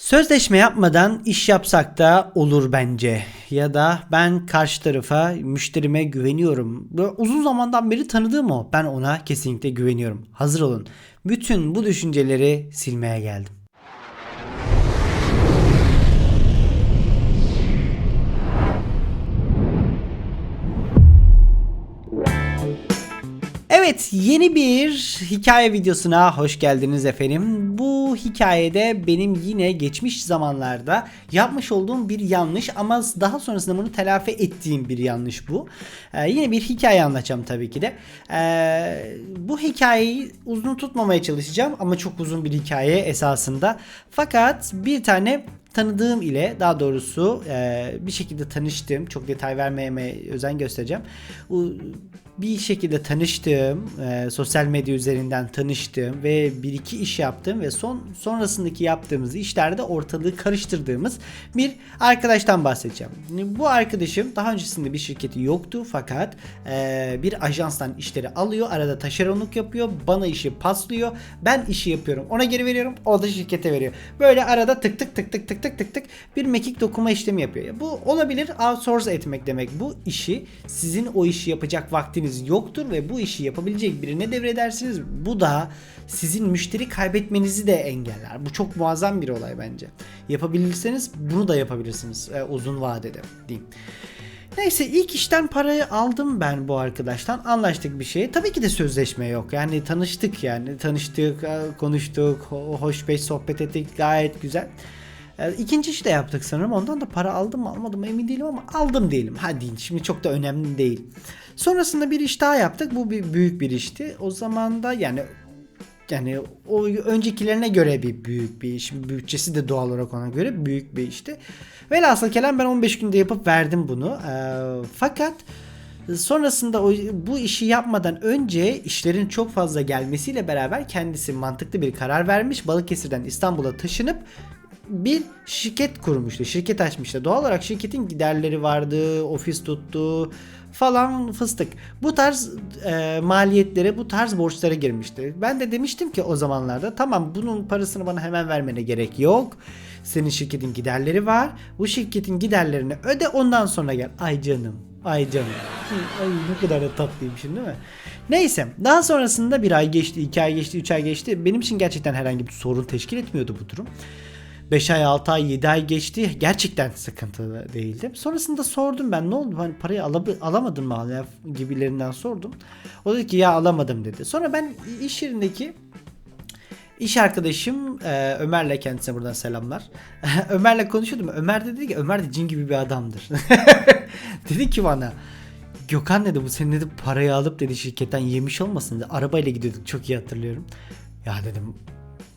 Sözleşme yapmadan iş yapsak da olur bence. Ya da ben karşı tarafa, müşterime güveniyorum. Uzun zamandan beri tanıdığım o. Ben ona kesinlikle güveniyorum. Hazır olun. Bütün bu düşünceleri silmeye geldim. Evet yeni bir hikaye videosuna hoş geldiniz efendim. Bu hikayede benim yine geçmiş zamanlarda yapmış olduğum bir yanlış ama daha sonrasında bunu telafi ettiğim bir yanlış bu. Ee, yine bir hikaye anlatacağım tabii ki de. Ee, bu hikayeyi uzun tutmamaya çalışacağım ama çok uzun bir hikaye esasında. Fakat bir tane tanıdığım ile daha doğrusu e, bir şekilde tanıştığım çok detay vermeye özen göstereceğim. O, bir şekilde tanıştığım, e, sosyal medya üzerinden tanıştığım ve bir iki iş yaptığım ve son sonrasındaki yaptığımız işlerde ortalığı karıştırdığımız bir arkadaştan bahsedeceğim. Bu arkadaşım daha öncesinde bir şirketi yoktu fakat e, bir ajanstan işleri alıyor, arada taşeronluk yapıyor, bana işi paslıyor, ben işi yapıyorum, ona geri veriyorum, o da şirkete veriyor. Böyle arada tık tık tık tık tık tık tık tık bir mekik dokuma işlemi yapıyor. Ya Bu olabilir outsource etmek demek. Bu işi sizin o işi yapacak vaktiniz yoktur ve bu işi yapabilecek birine devredersiniz. Bu da sizin müşteri kaybetmenizi de engeller. Bu çok muazzam bir olay bence. Yapabilirseniz bunu da yapabilirsiniz e, uzun vadede diyeyim. Neyse ilk işten parayı aldım ben bu arkadaştan. Anlaştık bir şey. Tabii ki de sözleşme yok. Yani tanıştık yani. Tanıştık, e, konuştuk, ho- hoş beş sohbet ettik. Gayet güzel. E, İkinci iş de yaptık sanırım. Ondan da para aldım mı almadım emin değilim ama aldım diyelim. Hadi şimdi çok da önemli değil. Sonrasında bir iş daha yaptık. Bu bir büyük bir işti. O zaman da yani yani o öncekilerine göre bir büyük bir iş. Bütçesi de doğal olarak ona göre büyük bir işti. Velhasıl kelam ben 15 günde yapıp verdim bunu. Ee, fakat sonrasında o, bu işi yapmadan önce işlerin çok fazla gelmesiyle beraber kendisi mantıklı bir karar vermiş. Balıkesir'den İstanbul'a taşınıp bir şirket kurmuştu. Şirket açmıştı. Doğal olarak şirketin giderleri vardı, ofis tuttu falan fıstık. Bu tarz e, maliyetlere, bu tarz borçlara girmişti. Ben de demiştim ki o zamanlarda tamam bunun parasını bana hemen vermene gerek yok. Senin şirketin giderleri var. Bu şirketin giderlerini öde ondan sonra gel. Ay canım. Ay canım. Ay ne kadar da tatlıymışım değil mi? Neyse. Daha sonrasında bir ay geçti, iki ay geçti, üç ay geçti. Benim için gerçekten herhangi bir sorun teşkil etmiyordu bu durum. 5 ay, 6 ay, 7 ay geçti. Gerçekten sıkıntılı değildim. Sonrasında sordum ben ne oldu? Hani parayı alab- alamadın mı hala gibilerinden sordum. O dedi ki ya alamadım dedi. Sonra ben iş yerindeki İş arkadaşım e, Ömer'le kendisine buradan selamlar. Ömer'le konuşuyordum. Ömer de dedi ki Ömer de cin gibi bir adamdır. dedi ki bana Gökhan dedi bu senin dedi parayı alıp dedi şirketten yemiş olmasın dedi. Arabayla gidiyorduk çok iyi hatırlıyorum. Ya dedim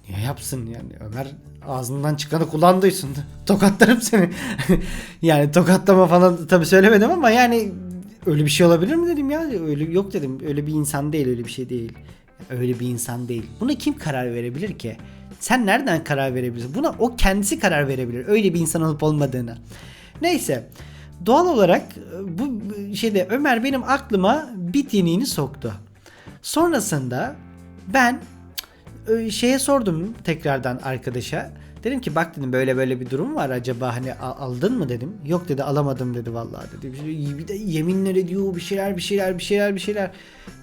Niye yapsın yani Ömer ağzından çıkanı kulağın duysun. Tokatlarım seni. yani tokatlama falan tabii söylemedim ama yani öyle bir şey olabilir mi dedim ya. Öyle yok dedim. Öyle bir insan değil, öyle bir şey değil. Öyle bir insan değil. Buna kim karar verebilir ki? Sen nereden karar verebilirsin? Buna o kendisi karar verebilir. Öyle bir insan olup olmadığını. Neyse. Doğal olarak bu şeyde Ömer benim aklıma bit yeniğini soktu. Sonrasında ben şeye sordum tekrardan arkadaşa. Dedim ki bak dedim böyle böyle bir durum var acaba hani aldın mı dedim. Yok dedi alamadım dedi vallahi dedi. Şey- bir de yeminler ediyor bir şeyler bir şeyler bir şeyler bir şeyler.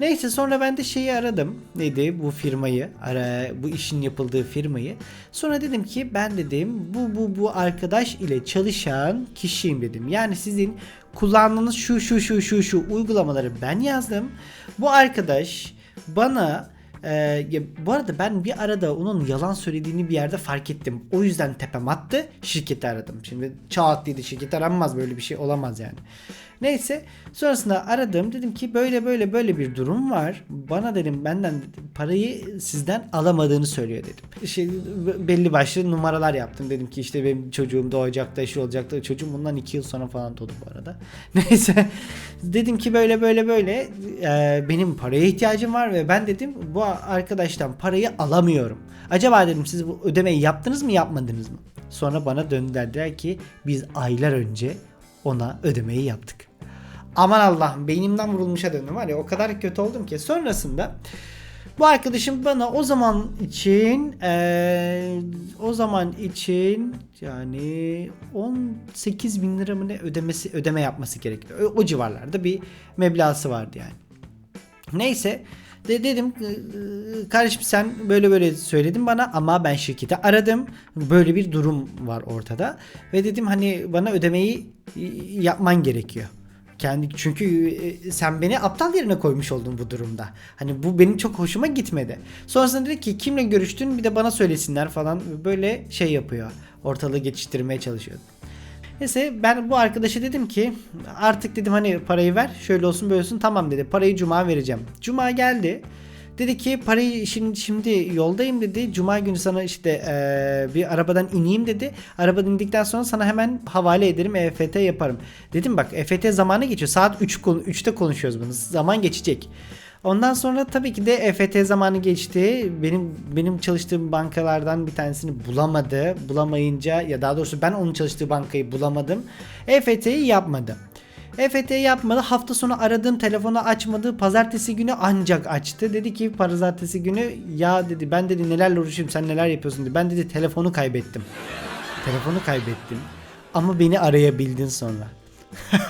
Neyse sonra ben de şeyi aradım. Neydi bu firmayı ara, bu işin yapıldığı firmayı. Sonra dedim ki ben dedim bu bu bu arkadaş ile çalışan kişiyim dedim. Yani sizin kullandığınız şu şu şu şu şu uygulamaları ben yazdım. Bu arkadaş bana ee, bu arada ben bir arada onun yalan söylediğini bir yerde fark ettim. O yüzden tepem attı. Şirketi aradım. Şimdi çağat dedi şirket aranmaz böyle bir şey olamaz yani. Neyse sonrasında aradım dedim ki böyle böyle böyle bir durum var. Bana dedim benden parayı sizden alamadığını söylüyor dedim. Şey, belli başlı numaralar yaptım. Dedim ki işte benim çocuğum doğacak da şu olacak da çocuğum bundan 2 yıl sonra falan doğdu bu arada. Neyse dedim ki böyle böyle böyle e, benim paraya ihtiyacım var ve ben dedim bu arkadaştan parayı alamıyorum. Acaba dedim siz bu ödemeyi yaptınız mı yapmadınız mı? Sonra bana döndüler ki biz aylar önce ona ödemeyi yaptık. Aman Allah'ım beynimden vurulmuşa döndüm var ya o kadar kötü oldum ki sonrasında Bu arkadaşım bana o zaman için eee, o zaman için yani 18 bin lira mı ne ödemesi ödeme yapması gerekiyor. O, o civarlarda bir meblası vardı yani. Neyse de dedim "Ee, kardeşim sen böyle böyle söyledin bana ama ben şirketi aradım. Böyle bir durum var ortada ve dedim hani bana ödemeyi yapman gerekiyor. Kendi çünkü e, sen beni aptal yerine koymuş oldun bu durumda. Hani bu benim çok hoşuma gitmedi. Sonrasında dedi ki kimle görüştün bir de bana söylesinler falan böyle şey yapıyor. Ortalığı geçiştirmeye çalışıyor. Neyse ben bu arkadaşa dedim ki artık dedim hani parayı ver şöyle olsun böyle olsun tamam dedi parayı cuma vereceğim. Cuma geldi. Dedi ki parayı şimdi, şimdi yoldayım dedi. Cuma günü sana işte eee, bir arabadan ineyim dedi. Arabadan indikten sonra sana hemen havale ederim EFT yaparım. Dedim bak EFT zamanı geçiyor. Saat 3 konu- 3'te konuşuyoruz bunu. Zaman geçecek. Ondan sonra tabii ki de EFT zamanı geçti. Benim benim çalıştığım bankalardan bir tanesini bulamadı. Bulamayınca ya daha doğrusu ben onun çalıştığı bankayı bulamadım. EFT'yi yapmadı. EFT yapmadı. Hafta sonu aradığım telefonu açmadı. Pazartesi günü ancak açtı. Dedi ki pazartesi günü ya dedi ben dedi nelerle uğraşıyorum sen neler yapıyorsun dedi. Ben dedi telefonu kaybettim. Telefonu kaybettim. Ama beni arayabildin sonra.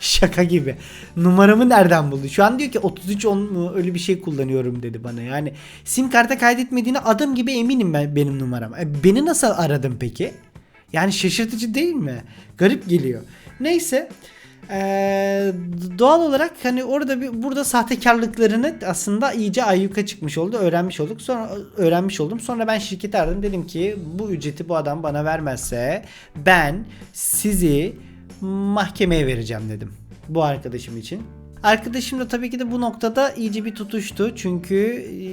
Şaka gibi. Numaramı nereden buldu? Şu an diyor ki 3310 mu öyle bir şey kullanıyorum dedi bana. Yani sim karta kaydetmediğine adım gibi eminim ben benim numaram. E, beni nasıl aradın peki? Yani şaşırtıcı değil mi? Garip geliyor. Neyse. Ee, doğal olarak hani orada bir burada sahtekarlıklarını aslında iyice ayyuka çıkmış oldu. Öğrenmiş olduk. Sonra öğrenmiş oldum. Sonra ben şirketi aradım. Dedim ki bu ücreti bu adam bana vermezse ben sizi mahkemeye vereceğim dedim. Bu arkadaşım için. Arkadaşım da tabii ki de bu noktada iyice bir tutuştu. Çünkü e,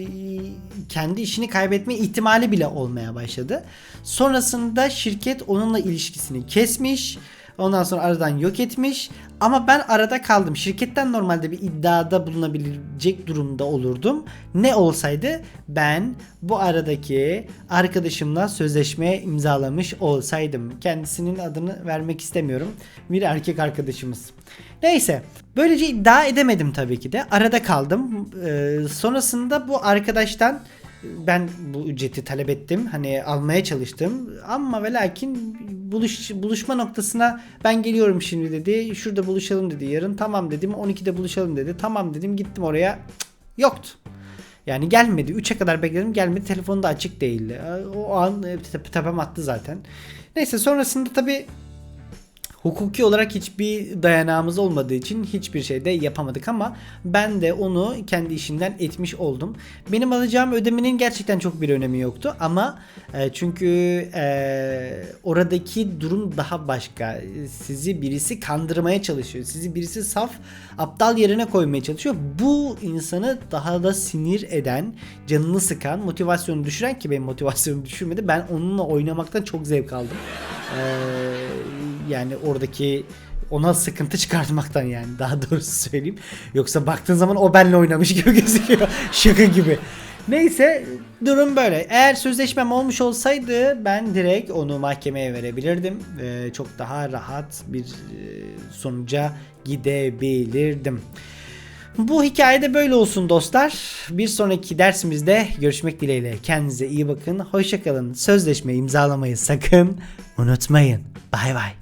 kendi işini kaybetme ihtimali bile olmaya başladı. Sonrasında şirket onunla ilişkisini kesmiş. Ondan sonra aradan yok etmiş. Ama ben arada kaldım. Şirketten normalde bir iddiada bulunabilecek durumda olurdum. Ne olsaydı ben bu aradaki arkadaşımla sözleşme imzalamış olsaydım. Kendisinin adını vermek istemiyorum. Bir erkek arkadaşımız. Neyse. Böylece iddia edemedim tabii ki de. Arada kaldım. Ee, sonrasında bu arkadaştan ben bu ücreti talep ettim. Hani almaya çalıştım. Ama ve lakin buluş, buluşma noktasına ben geliyorum şimdi dedi. Şurada buluşalım dedi yarın. Tamam dedim. 12'de buluşalım dedi. Tamam dedim. Gittim oraya. Cık, yoktu. Yani gelmedi. 3'e kadar bekledim. Gelmedi. Telefonu da açık değildi. O an e, tep- tepem attı zaten. Neyse sonrasında tabii hukuki olarak hiçbir dayanağımız olmadığı için hiçbir şey de yapamadık ama ben de onu kendi işimden etmiş oldum. Benim alacağım ödemenin gerçekten çok bir önemi yoktu ama e, çünkü e, oradaki durum daha başka. Sizi birisi kandırmaya çalışıyor. Sizi birisi saf aptal yerine koymaya çalışıyor. Bu insanı daha da sinir eden, canını sıkan, motivasyonu düşüren ki benim motivasyonumu düşürmedi. Ben onunla oynamaktan çok zevk aldım. Eee yani oradaki ona sıkıntı çıkartmaktan yani daha doğrusu söyleyeyim. Yoksa baktığın zaman o benle oynamış gibi gözüküyor. Şaka gibi. Neyse durum böyle. Eğer sözleşmem olmuş olsaydı ben direkt onu mahkemeye verebilirdim. Ee, çok daha rahat bir e, sonuca gidebilirdim. Bu hikayede böyle olsun dostlar. Bir sonraki dersimizde görüşmek dileğiyle. Kendinize iyi bakın. Hoşçakalın. Sözleşme imzalamayı sakın unutmayın. Bay bay.